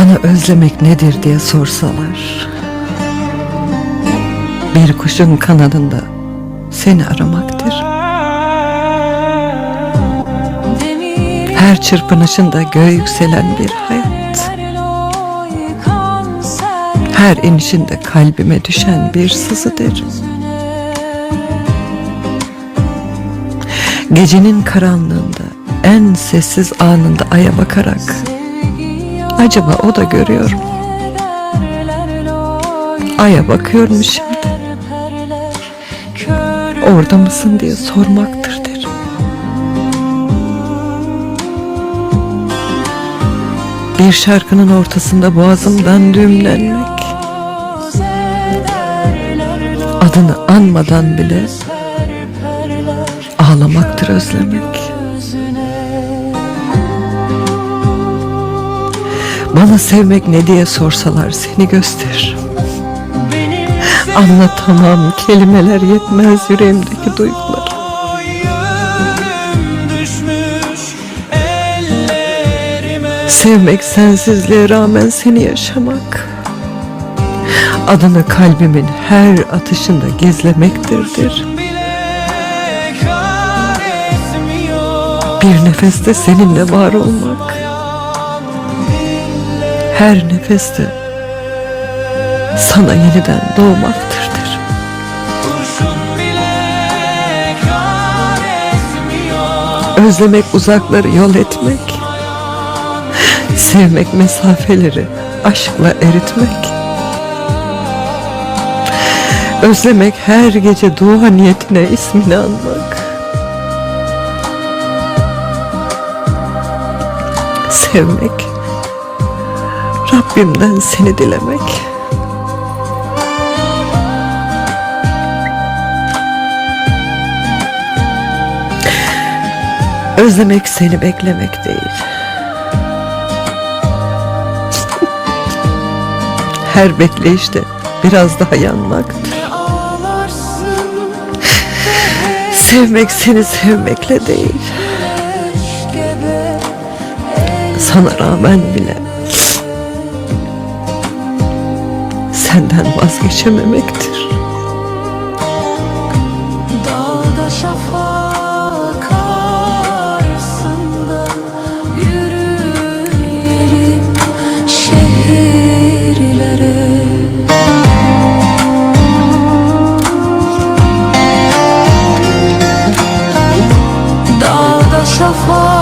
Bana özlemek nedir diye sorsalar Bir kuşun kanadında seni aramaktır. Her çırpınışında göğe yükselen bir hayat. Her inişinde kalbime düşen bir sızıdır. Gecenin karanlığında en sessiz anında aya bakarak Acaba o da görüyor mu? Aya bakıyorum şimdi. Orada mısın diye sormaktır derim. Bir şarkının ortasında boğazımdan düğümlenmek. Adını anmadan bile ağlamaktır özlemek. Bana sevmek ne diye sorsalar seni gösteririm. Anlatamam kelimeler yetmez yüreğimdeki duygular. Sevmek sensizliğe rağmen seni yaşamak. Adını kalbimin her atışında gizlemektirdir. Bir nefeste seninle var olmak. Her nefeste sana yeniden doğmaktır derim. Özlemek uzakları yol etmek. Sevmek mesafeleri aşkla eritmek. Özlemek her gece dua niyetine ismini anmak. Sevmek Rabbimden seni dilemek. Özlemek seni beklemek değil. Her bekleyişte biraz daha yanmaktır. Sevmek seni sevmekle değil. Sana rağmen bile senden vazgeçememektir. Dağda şafak arasında Yürüyelim şehirlere Dağda şafak